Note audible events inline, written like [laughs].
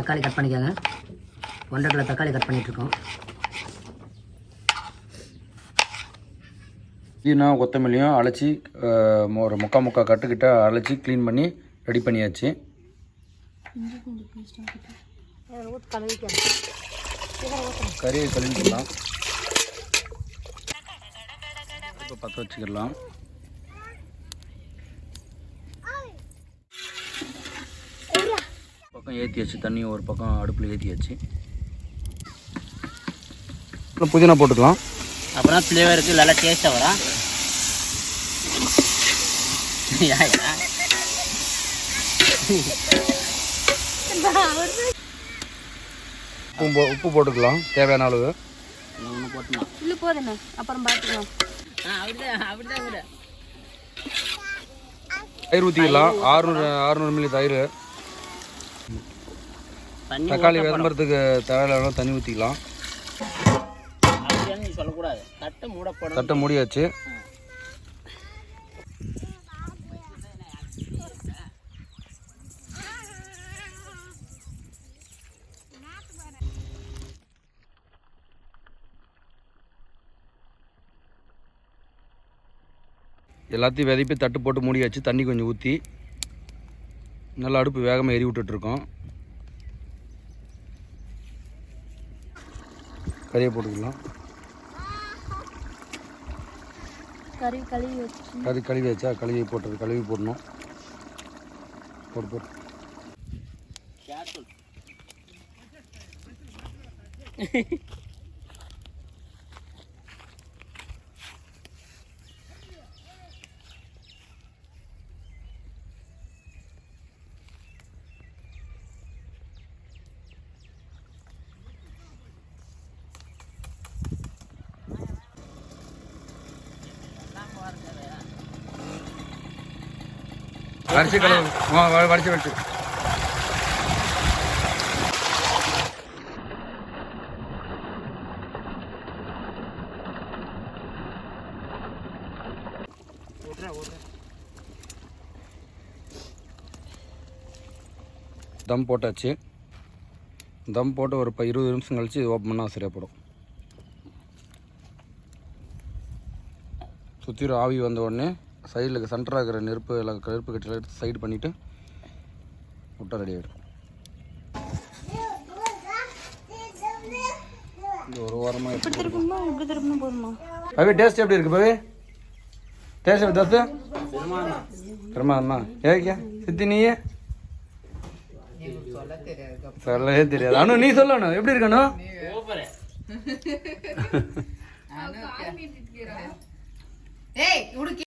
தக்காளி கட் பண்ணிக்கோங்க. ஒன்றரை கிலோ தக்காளி கட் பண்ணிகிட்ருக்கோம் புதினா கொத்தமல்லியும் அழைச்சி ஒரு முக்கா முக்கா கட்டுக்கிட்ட அழைச்சி க்ளீன் பண்ணி ரெடி பண்ணியாச்சு. கறியை கழுவிக்கலாம். இப்போ பற்ற வச்சுக்கிடலாம். பக்கம் ஏற்றியாச்சு தண்ணி ஒரு பக்கம் அடுப்பில் ஏற்றியாச்சு புதினா போட்டுக்கலாம். அப்போ தான் ஃப்ளேவருக்கு நல்லா டேஸ்ட்டாக வரும். உப்பு போ- உப்பு போட்டுக்கலாம். தேவையான அளவு. போதுண்ணே. அப்புறம் பார்த்துக்கலாம். தயிர் ஊற்றிக்கலாம் ஆறுநூறு ஆறுநூறு மில்லி தயிர். தக்காளி விளம்பரத்துக்கு தேவையான தண்ணி ஊற்றிக்கலாம் சொல்லக்கூடாது. தட்டை மூட போடணும் தட்டை மூடியாச்சு. எல்லாத்தையும் விதைப்பி தட்டு போட்டு மூடியாச்சு. தண்ணி கொஞ்சம் ஊற்றி நல்லா அடுப்பு வேகமாக எரி விட்டுட்ருக்கோம் கறியை போட்டுக்கலாம். கறி கழுவி வச்சு. கறி கழுவி வச்சா கழுவி போட்டது கழுவி போடணும். போட்டு போட்டு கழுவு. ஆ, வ- வடிச்சு தம் போட்டாச்சு. தம் போட்டு ஒரு ப- இருபது நிமிஷம் கழித்து இது ஓப்பன் பண்ணால் சரியாக போடும். சுற்றிலும் ஆவி வந்த உடனே சைடில் சென்டராக இருக்கிற நெருப்பு எல்லாம் நெருப்பு கட்டியில் எடுத்து சைடு பண்ணிவிட்டு முட்டை ரெடி ஆகிடும் ஒரு வாரமாக இப்படி திருப்பணுமா இப்படி திருப்பணும் போதுமா? பவி டேஸ்ட் எப்படி இருக்கு பவி? டேஸ்ட் எப்படி தோசை? பிரமாதமா. ஏக்கா சித்தி நீயே? சொல்லவே தெரியாது. அனு நீ சொல்லணும். எப்படி இருக்கணும்? [laughs] ஏய்